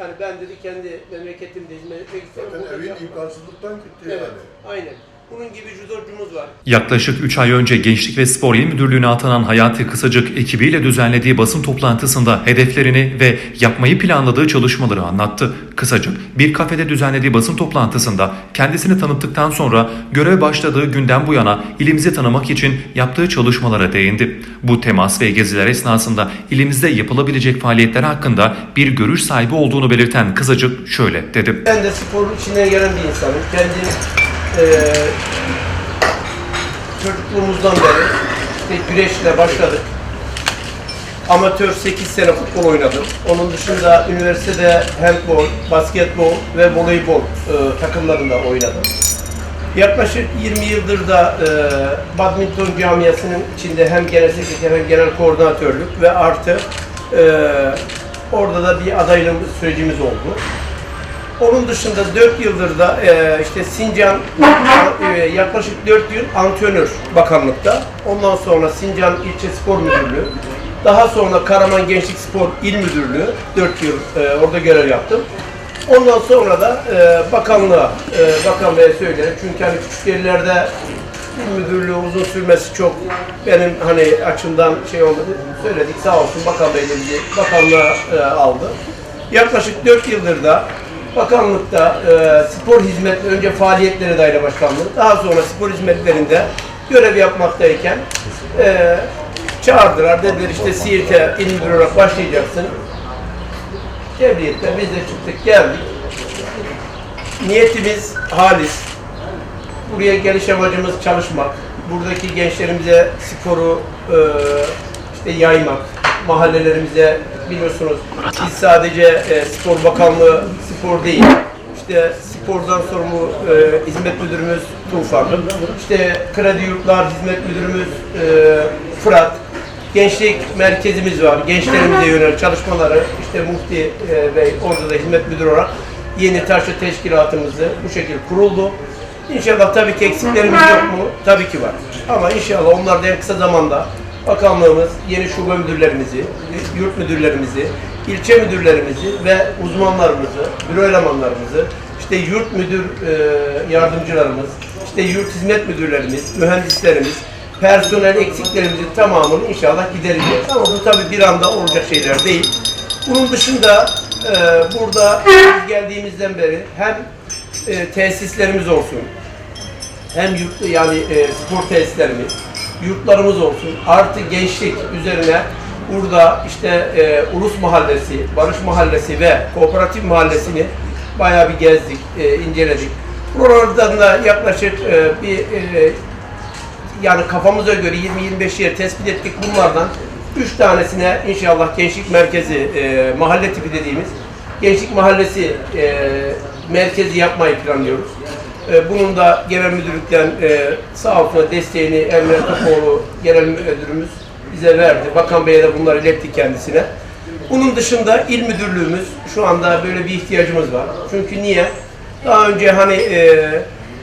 Yani ben dedi kendi memleketimde hizmet etmek istiyorum. Zaten evin imkansızlıktan gitti Evet, yani. aynen. Bunun gibi judocumuz var. Yaklaşık 3 ay önce Gençlik ve Spor İl Müdürlüğü'ne atanan Hayati Kısacık ekibiyle düzenlediği basın toplantısında hedeflerini ve yapmayı planladığı çalışmaları anlattı. Kısacık bir kafede düzenlediği basın toplantısında kendisini tanıttıktan sonra görev başladığı günden bu yana ilimizi tanımak için yaptığı çalışmalara değindi. Bu temas ve geziler esnasında ilimizde yapılabilecek faaliyetler hakkında bir görüş sahibi olduğunu belirten Kısacık şöyle dedi. Ben de sporun içinden gelen bir insanım. Kendim eee çocukluğumuzdan beri işte güreşle başladık. Amatör 8 sene futbol oynadım. Onun dışında üniversitede handbol, basketbol ve voleybol eee, takımlarında oynadım. Yaklaşık 20 yıldır da eee badminton camiasının içinde hem genel sekreter hem genel koordinatörlük ve artı eee, orada da bir adaylığımız sürecimiz oldu. Onun dışında 4 yıldır da e, işte Sincan e, yaklaşık 4 yıl antrenör bakanlıkta. Ondan sonra Sincan İlçe Spor Müdürlüğü. Daha sonra Karaman Gençlik Spor İl Müdürlüğü 4 yıl e, orada görev yaptım. Ondan sonra da e, bakanlığa, e, bakanlığa söylerim. Çünkü hani küçük yerlerde il müdürlüğü uzun sürmesi çok benim hani açımdan şey olmadı. Söyledik sağ olsun bakan bey de bakanlığa e, aldı. Yaklaşık 4 yıldır da bakanlıkta e, spor hizmet önce faaliyetleri daire başkanlığı daha sonra spor hizmetlerinde görev yapmaktayken e, çağırdılar dediler işte Siirt'e il müdürü olarak başlayacaksın. Devliyette biz de çıktık geldik. Niyetimiz halis. Buraya geliş amacımız çalışmak. Buradaki gençlerimize sporu e, işte yaymak. Mahallelerimize biliyorsunuz biz sadece e, spor bakanlığı spor değil. İşte spordan sorumlu e, hizmet müdürümüz Tufan. İşte kredi yurtlar hizmet müdürümüz e, Fırat. Gençlik merkezimiz var. Gençlerimize yönelik çalışmaları işte Mufti e, Bey orada da hizmet müdürü olarak yeni taşlı teşkilatımızı bu şekilde kuruldu. İnşallah tabii ki eksiklerimiz yok mu? Tabii ki var. Ama inşallah onlar da en kısa zamanda bakanlığımız yeni şube müdürlerimizi, yurt müdürlerimizi, ilçe müdürlerimizi ve uzmanlarımızı, büro elemanlarımızı, işte yurt müdür e, yardımcılarımız, işte yurt hizmet müdürlerimiz, mühendislerimiz, personel eksiklerimizin tamamını inşallah gidereceğiz. Ama bu tabii bir anda olacak şeyler değil. Bunun dışında e, burada geldiğimizden beri hem e, tesislerimiz olsun, hem yurt, yani e, spor tesislerimiz, yurtlarımız olsun, artı gençlik üzerine burada işte e, Ulus Mahallesi, Barış Mahallesi ve Kooperatif Mahallesi'ni bayağı bir gezdik, e, inceledik. Buralardan da yaklaşık e, bir e, yani kafamıza göre 20-25 yer tespit ettik. Bunlardan 3 tanesine inşallah gençlik merkezi, e, mahalle tipi dediğimiz gençlik mahallesi e, merkezi yapmayı planlıyoruz. E, bunun da genel müdürlükten e, sağ olsun desteğini Emre Topoğlu genel müdürümüz bize verdi. Bakan Bey'e de bunları iletti kendisine. Bunun dışında il müdürlüğümüz şu anda böyle bir ihtiyacımız var. Çünkü niye? Daha önce hani e,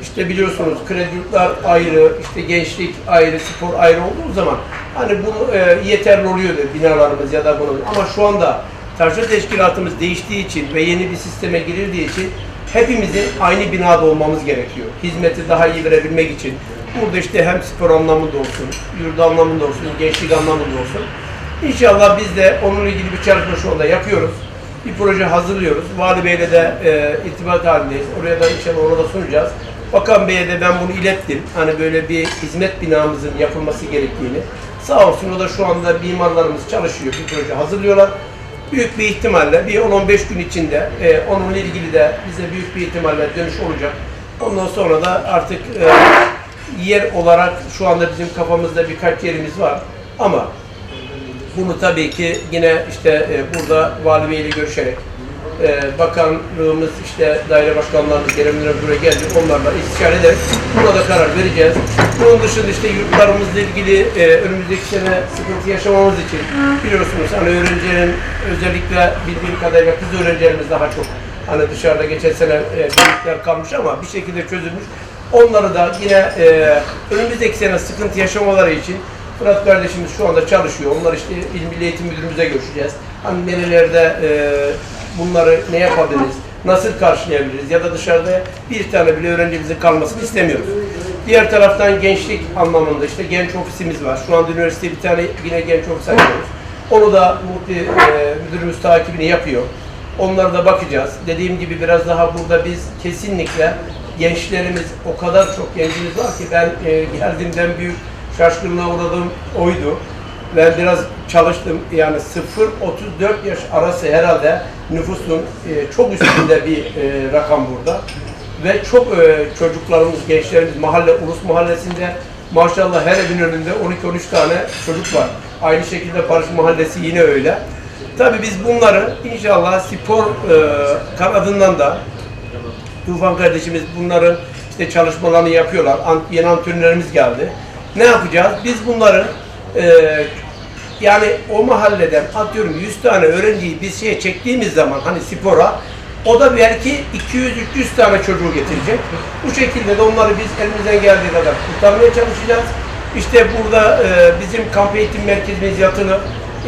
işte biliyorsunuz kredi yurtlar ayrı, işte gençlik ayrı, spor ayrı olduğu zaman hani bu e, yeterli oluyordu binalarımız ya da bunun. Ama şu anda taşra teşkilatımız değiştiği için ve yeni bir sisteme girildiği için hepimizin aynı binada olmamız gerekiyor. Hizmeti daha iyi verebilmek için. Burada işte hem spor anlamında olsun, yurt anlamında olsun, gençlik anlamında olsun. İnşallah biz de onunla ilgili bir çalışma şu anda yapıyoruz. Bir proje hazırlıyoruz. Vali Bey'le de e, irtibat halindeyiz. Oraya da inşallah ona da sunacağız. Bakan Bey'e de ben bunu ilettim. Hani böyle bir hizmet binamızın yapılması gerektiğini. Sağ olsun o da şu anda mimarlarımız çalışıyor. Bir proje hazırlıyorlar. Büyük bir ihtimalle bir 10-15 gün içinde e, onunla ilgili de bize büyük bir ihtimalle dönüş olacak. Ondan sonra da artık e, yer olarak şu anda bizim kafamızda birkaç yerimiz var. Ama bunu tabii ki yine işte e, burada Vali Bey ile görüşerek e, bakanlığımız işte daire başkanlarımız genel müdürler buraya geldi. Onlarla istişare ederek buna da karar vereceğiz. Bunun dışında işte yurtlarımızla ilgili e, önümüzdeki sene sıkıntı yaşamamız için biliyorsunuz hani öğrencilerin özellikle bildiğim kadarıyla kız öğrencilerimiz daha çok hani dışarıda geçen sene e, kalmış ama bir şekilde çözülmüş. Onları da yine e, önümüzdeki sene sıkıntı yaşamaları için Fırat kardeşimiz şu anda çalışıyor. Onlar işte İl Milli Eğitim Müdürümüze görüşeceğiz. Hani nerelerde e, bunları ne yapabiliriz, nasıl karşılayabiliriz ya da dışarıda bir tane bile öğrencimizin kalmasını istemiyoruz. Diğer taraftan gençlik anlamında işte genç ofisimiz var. Şu anda üniversite bir tane yine genç ofis açıyoruz. Onu da muhti, e, müdürümüz takibini yapıyor. Onlara da bakacağız. Dediğim gibi biraz daha burada biz kesinlikle gençlerimiz o kadar çok gencimiz var ki ben e, geldiğimden büyük şaşkınlığa uğradığım oydu. Ben biraz çalıştım. Yani 0-34 yaş arası herhalde nüfusun e, çok üstünde bir e, rakam burada. Ve çok e, çocuklarımız, gençlerimiz mahalle, Ulus Mahallesi'nde maşallah her evin önünde 12-13 tane çocuk var. Aynı şekilde Barış Mahallesi yine öyle. Tabii biz bunları inşallah spor e, kanadından da Tufan kardeşimiz bunların işte çalışmalarını yapıyorlar. Ant- Yeni antrenörlerimiz geldi. Ne yapacağız? Biz bunları e, yani o mahalleden atıyorum 100 tane öğrenciyi bir şeye çektiğimiz zaman hani spora o da belki 200-300 tane çocuğu getirecek. Bu şekilde de onları biz elimizden geldiği kadar kurtarmaya çalışacağız. İşte burada e, bizim kamp eğitim merkezimiz yatılı.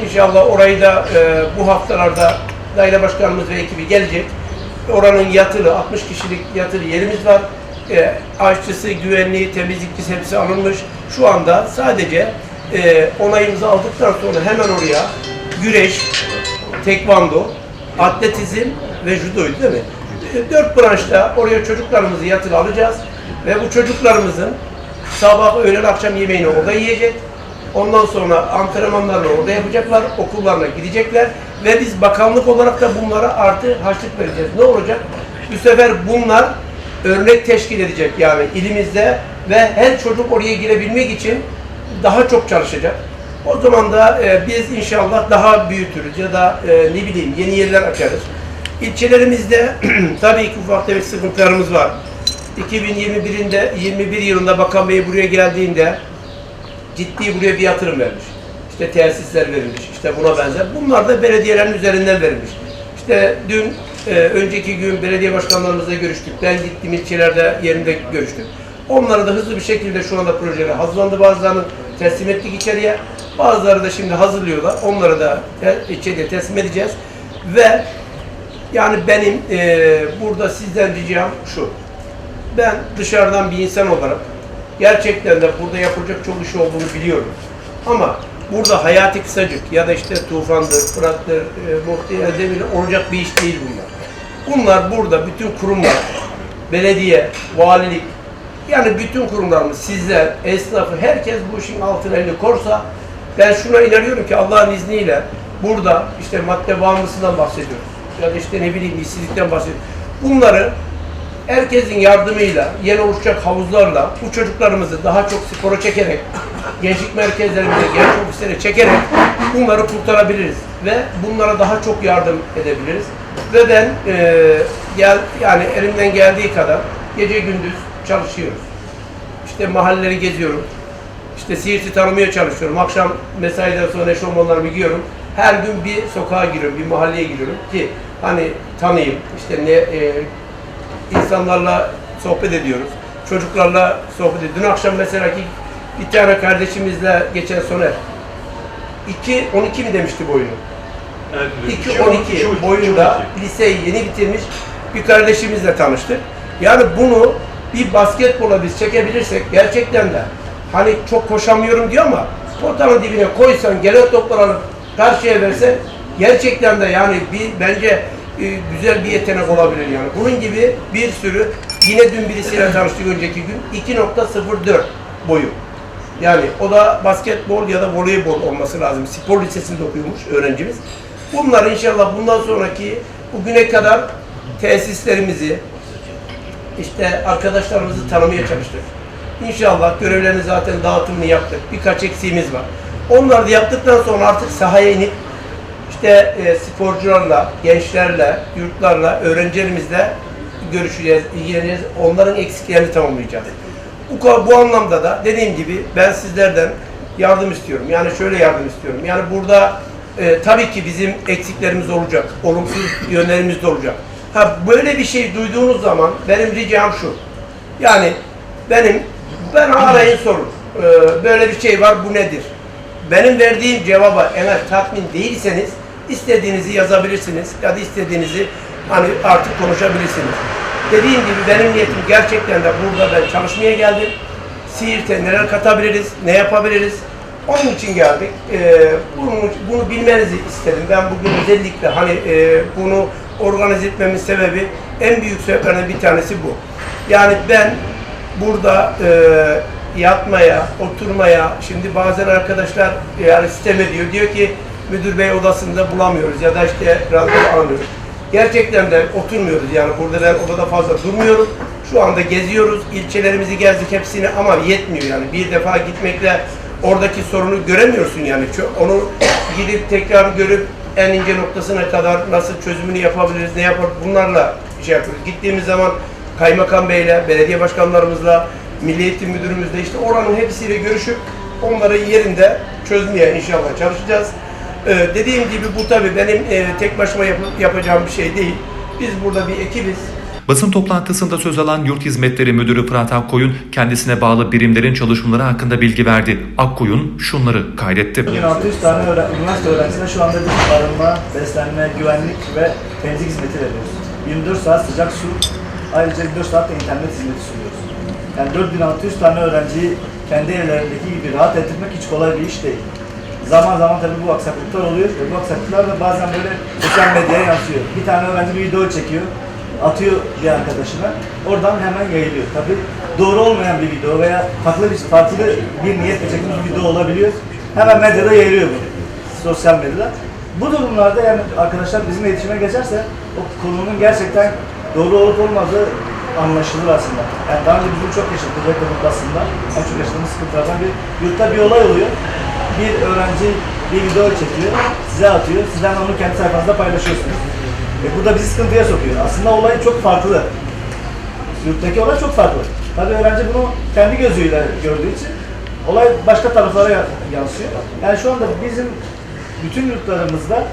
İnşallah orayı da e, bu haftalarda daire başkanımız ve ekibi gelecek. Oranın yatılı, 60 kişilik yatılı yerimiz var. E, aşçısı, güvenliği, temizlikçisi hepsi alınmış. Şu anda sadece e, onayımızı aldıktan sonra hemen oraya güreş, tekvando, atletizm ve judoydu değil mi? E, Dört branşta oraya çocuklarımızı yatılı alacağız ve bu çocuklarımızın sabah, öğlen, akşam yemeğini orada yiyecek. Ondan sonra antrenmanlarını orada yapacaklar, okullarına gidecekler ve biz bakanlık olarak da bunlara artı harçlık vereceğiz. Ne olacak? Bu sefer bunlar örnek teşkil edecek yani ilimizde ve her çocuk oraya girebilmek için daha çok çalışacak. O zaman da e, biz inşallah daha büyütürüz ya da e, ne bileyim yeni yerler açarız. İlçelerimizde tabii ki ufak tefek sıkıntılarımız var. 2021'inde 21 yılında Bakan Bey buraya geldiğinde ciddi buraya bir yatırım vermiş. İşte tesisler verilmiş, işte buna benzer. Bunlar da belediyelerin üzerinden verilmiş. İşte dün, e, önceki gün belediye başkanlarımızla görüştük. Ben gittim ilçelerde yerinde görüştüm. Onlara da hızlı bir şekilde şu anda projeler hazırlandı. Bazılarını teslim ettik içeriye. Bazıları da şimdi hazırlıyorlar. Onları da te- içeriye teslim edeceğiz. Ve yani benim e, burada sizden ricam şu. Ben dışarıdan bir insan olarak gerçekten de burada yapılacak çok iş olduğunu biliyorum. Ama burada hayati kısacık ya da işte tufandır, fırattır, e, muhtemelen demir olacak bir iş değil bunlar. Bunlar burada bütün kurumlar, belediye, valilik, yani bütün kurumlarımız, sizler, esnafı, herkes bu işin altına elini korsa ben şuna inanıyorum ki Allah'ın izniyle burada işte madde bağımlısından bahsediyoruz. Ya da işte ne bileyim işsizlikten bahsediyoruz. Bunları herkesin yardımıyla, yeni oluşacak havuzlarla bu çocuklarımızı daha çok spora çekerek, gençlik merkezlerimize, genç ofislere çekerek bunları kurtarabiliriz ve bunlara daha çok yardım edebiliriz. Ve ben eee, gel yani elimden geldiği kadar gece gündüz çalışıyoruz. İşte mahalleleri geziyorum. İşte Siirt'i tanımaya çalışıyorum. Akşam mesaiden sonra eşofmanlarımı giyiyorum. Her gün bir sokağa giriyorum, bir mahalleye giriyorum ki hani tanıyayım. İşte ne e, insanlarla sohbet ediyoruz. Çocuklarla sohbet ediyoruz. Dün akşam mesela ki bir tane kardeşimizle geçen Soner 2 12 mi demişti boyunu? Evet, 2-12 boyunda liseyi yeni bitirmiş bir kardeşimizle tanıştık. Yani bunu bir basketbola biz çekebilirsek gerçekten de hani çok koşamıyorum diyor ama potanın dibine koysan gelen toplar alıp karşıya versen gerçekten de yani bir bence e, güzel bir yetenek olabilir yani. Bunun gibi bir sürü yine dün birisiyle tanıştık önceki gün 2.04 boyu. Yani o da basketbol ya da voleybol olması lazım. Spor lisesinde okuyormuş öğrencimiz. Bunlar inşallah bundan sonraki bugüne kadar tesislerimizi, işte arkadaşlarımızı tanımaya çalıştık. İnşallah görevlerini zaten dağıtımını yaptık. Birkaç eksiğimiz var. Onları da yaptıktan sonra artık sahaya inip işte e, sporcularla, gençlerle, yurtlarla, öğrencilerimizle görüşeceğiz, ilgileneceğiz. Onların eksiklerini tamamlayacağız. Bu, bu anlamda da dediğim gibi ben sizlerden yardım istiyorum. Yani şöyle yardım istiyorum. Yani burada e, tabii ki bizim eksiklerimiz olacak. Olumsuz yönlerimiz de olacak. Ha böyle bir şey duyduğunuz zaman benim ricam şu. Yani benim ben arayın sorun. Ee, böyle bir şey var bu nedir? Benim verdiğim cevaba eğer tatmin değilseniz istediğinizi yazabilirsiniz ya da istediğinizi hani artık konuşabilirsiniz. Dediğim gibi benim niyetim gerçekten de burada ben çalışmaya geldim. Siirt'e neler katabiliriz, ne yapabiliriz? Onun için geldik. Ee, bunu, bunu bilmenizi istedim. Ben bugün özellikle hani e, bunu organize etmemin sebebi en büyük sebeplerden bir tanesi bu. Yani ben burada e, yatmaya, oturmaya, şimdi bazen arkadaşlar yani sitem ediyor. Diyor ki müdür bey odasında bulamıyoruz ya da işte randevu alamıyoruz. Gerçekten de oturmuyoruz yani burada ben odada fazla durmuyorum. Şu anda geziyoruz, ilçelerimizi gezdik hepsini ama yetmiyor yani. Bir defa gitmekle oradaki sorunu göremiyorsun yani. Onu gidip tekrar görüp en ince noktasına kadar nasıl çözümünü yapabiliriz, ne yapar bunlarla şey yapıyoruz. Gittiğimiz zaman kaymakam beyle, belediye başkanlarımızla, milli eğitim müdürümüzle işte oranın hepsiyle görüşüp onları yerinde çözmeye inşallah çalışacağız. Ee, dediğim gibi bu tabii benim e, tek başıma yap- yapacağım bir şey değil. Biz burada bir ekibiz. Basın toplantısında söz alan Yurt Hizmetleri Müdürü Fırat Akkoyun kendisine bağlı birimlerin çalışmaları hakkında bilgi verdi. Akkoyun şunları kaydetti. 1600 tane öğren üniversite öğrencisine şu anda biz barınma, beslenme, güvenlik ve temizlik hizmeti veriyoruz. 24 saat sıcak su, ayrıca 24 saat de internet hizmeti sunuyoruz. Yani 4600 tane öğrenciyi kendi evlerindeki gibi rahat ettirmek hiç kolay bir iş değil. Zaman zaman tabii bu aksaklıklar oluyor ve bu aksaklıklar da bazen böyle sosyal medyaya yansıyor. Bir tane öğrenci bir video çekiyor, atıyor bir arkadaşına, oradan hemen yayılıyor. Tabii doğru olmayan bir video veya farklı bir, farklı bir niyetle çekilmiş bir video olabiliyor. Hemen medyada yayılıyor bu, sosyal medyada. Bu durumlarda yani arkadaşlar bizim iletişime geçerse o konunun gerçekten doğru olup olmadığı anlaşılır aslında. Yani daha önce bizim çok yaşadık, özellikle bu basında en çok yaşadığımız sıkıntılardan bir yurtta bir olay oluyor. Bir öğrenci bir video çekiyor, size atıyor, sizden onu kendi sayfanızda paylaşıyorsunuz. E bu da bizi sıkıntıya sokuyor. Aslında olay çok farklı. Yurttaki olay çok farklı. Tabii öğrenci bunu kendi gözüyle gördüğü için olay başka taraflara ya- yansıyor. Yani şu anda bizim bütün yurtlarımızda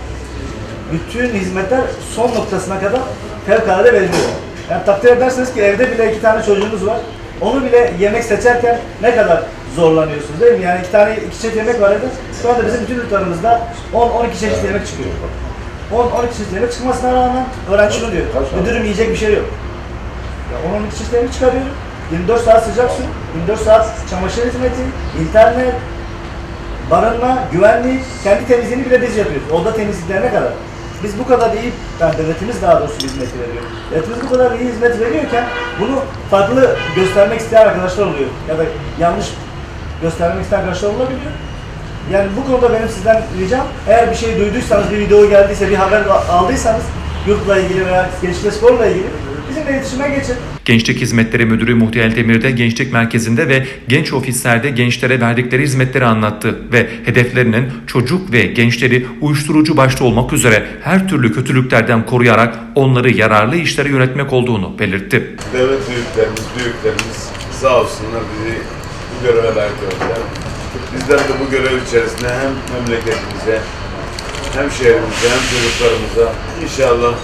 bütün hizmetler son noktasına kadar fevkalade veriliyor. Yani takdir edersiniz ki evde bile iki tane çocuğunuz var. Onu bile yemek seçerken ne kadar zorlanıyorsunuz değil mi? Yani iki tane iki çeşit yemek var evde. Şu anda bizim bütün yurtlarımızda 10-12 çeşit yemek çıkıyor. 10-12 çeşit yemek çıkmasına rağmen öğrenci şunu diyor. Müdürüm yiyecek bir şey yok. Ya 10-12 çeşit yemek çıkarıyorum. 24 saat sıcak su, 24 saat çamaşır hizmeti, internet, barınma, güvenlik, kendi temizliğini bile biz yapıyoruz. Oda temizliklerine kadar. Biz bu kadar iyi, yani devletimiz daha doğrusu hizmet veriyor. Devletimiz bu kadar iyi hizmet veriyorken bunu farklı göstermek isteyen arkadaşlar oluyor. Ya da yanlış göstermek isteyen arkadaşlar olabiliyor. Yani bu konuda benim sizden ricam, eğer bir şey duyduysanız, bir video geldiyse, bir haber aldıysanız, yurtla ilgili veya gençlik ve sporla ilgili bizimle iletişime geçin. Gençlik Hizmetleri Müdürü Muhtiel Demir'de gençlik merkezinde ve genç ofislerde gençlere verdikleri hizmetleri anlattı ve hedeflerinin çocuk ve gençleri uyuşturucu başta olmak üzere her türlü kötülüklerden koruyarak onları yararlı işlere yönetmek olduğunu belirtti. devlet büyüklerimiz, büyüklerimiz sağ olsunlar bizi bu göreve layık gördüler. Bizler de bu görev içerisinde hem memleketimize, hem şehrimize, hem çocuklarımıza inşallah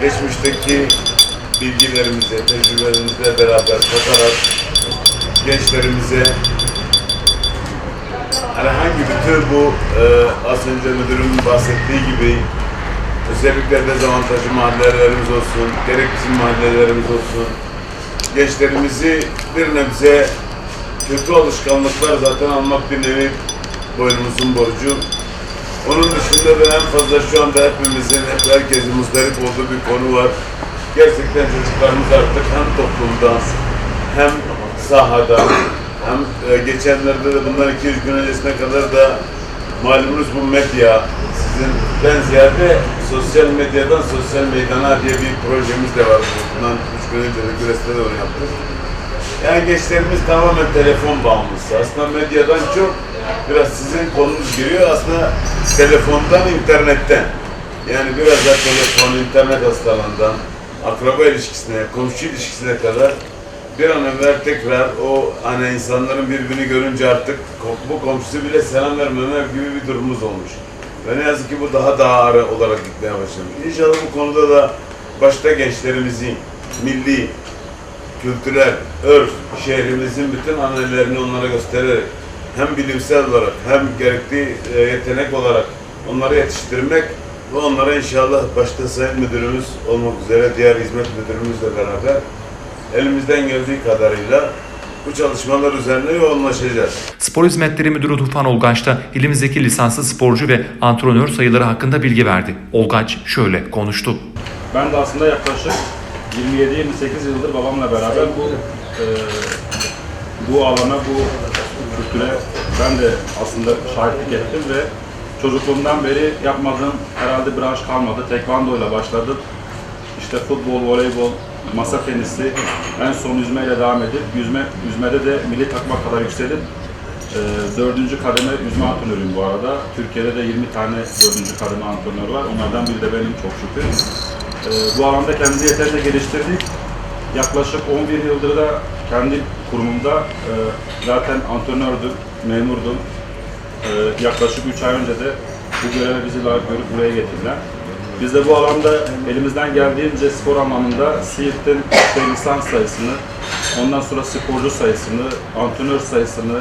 geçmişteki bilgilerimize, tecrübelerimizle beraber katarak gençlerimize herhangi bir tür bu e, az önce müdürümün bahsettiği gibi özellikle dezavantajlı mahallelerimiz olsun, gerek bizim mahallelerimiz olsun, gençlerimizi bir nebze kötü alışkanlıklar zaten almak bir nevi boynumuzun borcu. Onun dışında da en fazla şu anda hepimizin, hep herkesin muzdarip olduğu bir konu var. Gerçekten çocuklarımız artık hem toplumda hem sahada hem e, geçenlerde de bundan 200 gün öncesine kadar da malumunuz bu medya sizin ben ziyade sosyal medyadan sosyal meydana diye bir projemiz de var. Bundan 3 gün önce de Güres'te de onu yaptık. Yani gençlerimiz tamamen telefon bağımlısı. Aslında medyadan çok biraz sizin konunuz giriyor. Aslında telefondan, internetten. Yani biraz da telefon, internet hastalığından, akraba ilişkisine, komşu ilişkisine kadar bir an evvel tekrar o hani insanların birbirini görünce artık bu komşusu bile selam vermeme gibi bir durumumuz olmuş. Ve ne yazık ki bu daha daha ağır olarak gitmeye başlamış. İnşallah bu konuda da başta gençlerimizi milli, kültürel, örf, şehrimizin bütün annelerini onlara göstererek hem bilimsel olarak hem gerekli e, yetenek olarak onları yetiştirmek ve onlara inşallah başta Sayın Müdürümüz olmak üzere diğer hizmet müdürümüzle beraber elimizden geldiği kadarıyla bu çalışmalar üzerine yoğunlaşacağız. Spor Hizmetleri Müdürü Tufan Olgaç da ilimizdeki lisanslı sporcu ve antrenör sayıları hakkında bilgi verdi. Olgaç şöyle konuştu. Ben de aslında yaklaşık 27-28 yıldır babamla beraber bu e, bu alana, bu kültüre ben de aslında şahitlik ettim ve çocukluğumdan beri yapmadığım herhalde branş kalmadı. Tekvando ile başladım. İşte futbol, voleybol, masa tenisi, en son yüzmeyle devam edip yüzme, yüzmede de milli takıma kadar yükselip e, dördüncü kademe yüzme antrenörüyüm bu arada. Türkiye'de de 20 tane dördüncü kademe antrenör var. Onlardan biri de benim çok şükür. E, bu alanda kendimizi yeterince geliştirdik. Yaklaşık 11 yıldır da kendi kurumumda e, zaten antrenördüm, memurdum. E, yaklaşık 3 ay önce de bu göreve bizi layık görüp buraya getirdiler. Biz de bu alanda elimizden geldiğince spor anlamında Siirt'in işte sayısını, ondan sonra sporcu sayısını, antrenör sayısını,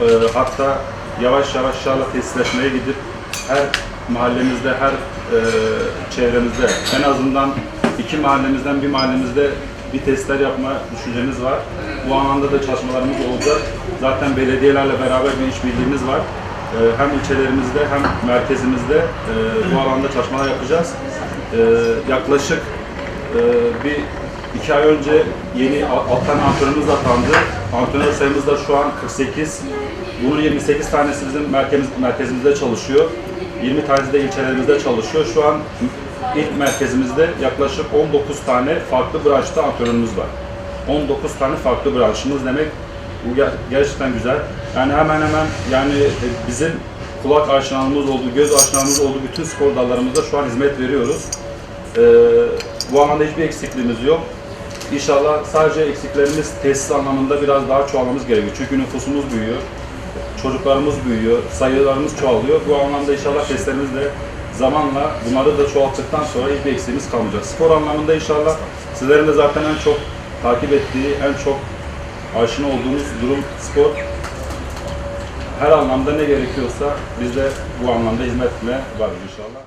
e, hatta yavaş yavaş inşallah tesisleşmeye gidip her mahallemizde, her e, çevremizde en azından iki mahallemizden bir mahallemizde bir testler yapma düşüncemiz var. Bu anlamda da çalışmalarımız olacak. Zaten belediyelerle beraber bir işbirliğimiz var. Ee, Hem ilçelerimizde hem merkezimizde e, bu alanda çalışmalar yapacağız. Ee, Yaklaşık e, bir iki ay önce yeni al- alt tane antrenörümüz atandı. Antrenör sayımız da şu an 48. Bunun 28 tanesi bizim merkez, merkezimizde çalışıyor. 20 tanesi de ilçelerimizde çalışıyor. Şu an ilk merkezimizde yaklaşık 19 tane farklı branşta antrenörümüz var. 19 tane farklı branşımız demek bu ger- gerçekten güzel. Yani hemen hemen yani e, bizim kulak aşinalığımız olduğu, göz aşinalığımız olduğu bütün spor dallarımızda şu an hizmet veriyoruz. Ee, bu anlamda hiçbir eksikliğimiz yok. İnşallah sadece eksiklerimiz tesis anlamında biraz daha çoğalmamız gerekiyor. Çünkü nüfusumuz büyüyor, çocuklarımız büyüyor, sayılarımız çoğalıyor. Bu anlamda inşallah testlerimiz de zamanla bunları da çoğalttıktan sonra hiçbir eksiğimiz kalmayacak. Spor anlamında inşallah sizlerin de zaten en çok takip ettiği, en çok aşina olduğumuz durum spor. Her anlamda ne gerekiyorsa biz de bu anlamda hizmetine varız inşallah.